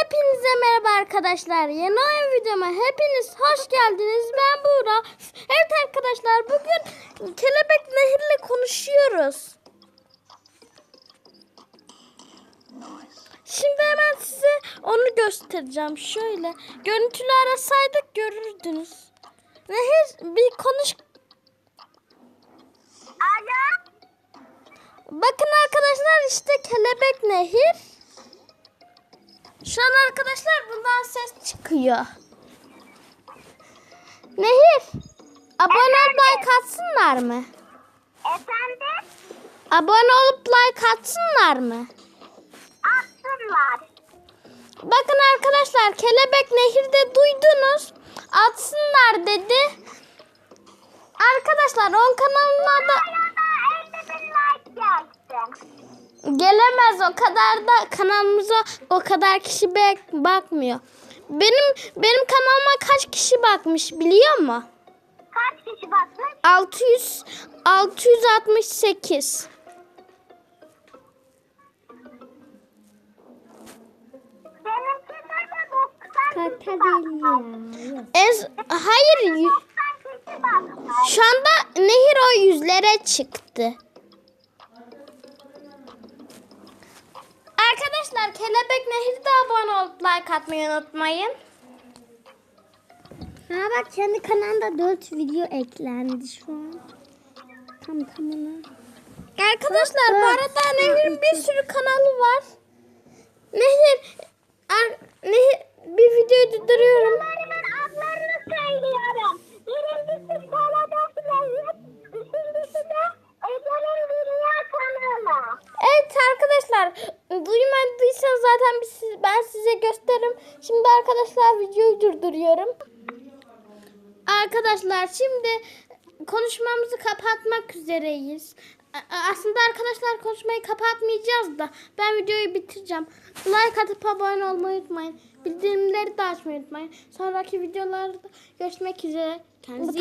Hepinize merhaba arkadaşlar. Yeni oyun videoma hepiniz hoş geldiniz. Ben Buğra. Evet arkadaşlar bugün Kelebek Nehir'le konuşuyoruz. Şimdi hemen size onu göstereceğim. Şöyle görüntülü arasaydık görürdünüz. Nehir bir konuş. Alo. Bakın arkadaşlar işte Kelebek Nehir. Şu an arkadaşlar bundan ses çıkıyor. Nehir. Abone olup like atsınlar mı? Efendim? Abone olup like atsınlar mı? Atsınlar. Bakın arkadaşlar Kelebek Nehir'de duydunuz. Atsınlar dedi. Arkadaşlar on kanalına da Arada 50 bin like gelsin. Gelemez o kadar da kanalımıza o kadar kişi bek- bakmıyor. Benim benim kanalıma kaç kişi bakmış biliyor musun? Kaç kişi bakmış? 600 668. Benimki de 90 kişi bakmış. Ez, hayır y- 90 kişi bakmış. şu anda nehir o yüzlere çıktı. Arkadaşlar Kelebek Nehir'de abone olup like atmayı unutmayın. Ha bak kendi kanalında 4 video eklendi şu an. Tam tamına. Arkadaşlar bu arada Nehir'in bir sürü kanalı var. Nehir, ar- Nehir bir videoyu durduruyorum. Arkadaşlar duymadıysanız zaten biz, ben size gösteririm. Şimdi arkadaşlar videoyu durduruyorum. Arkadaşlar şimdi konuşmamızı kapatmak üzereyiz. Aslında arkadaşlar konuşmayı kapatmayacağız da ben videoyu bitireceğim. Like atıp abone olmayı unutmayın. Bildirimleri de açmayı unutmayın. Sonraki videolarda görüşmek üzere. Kendinize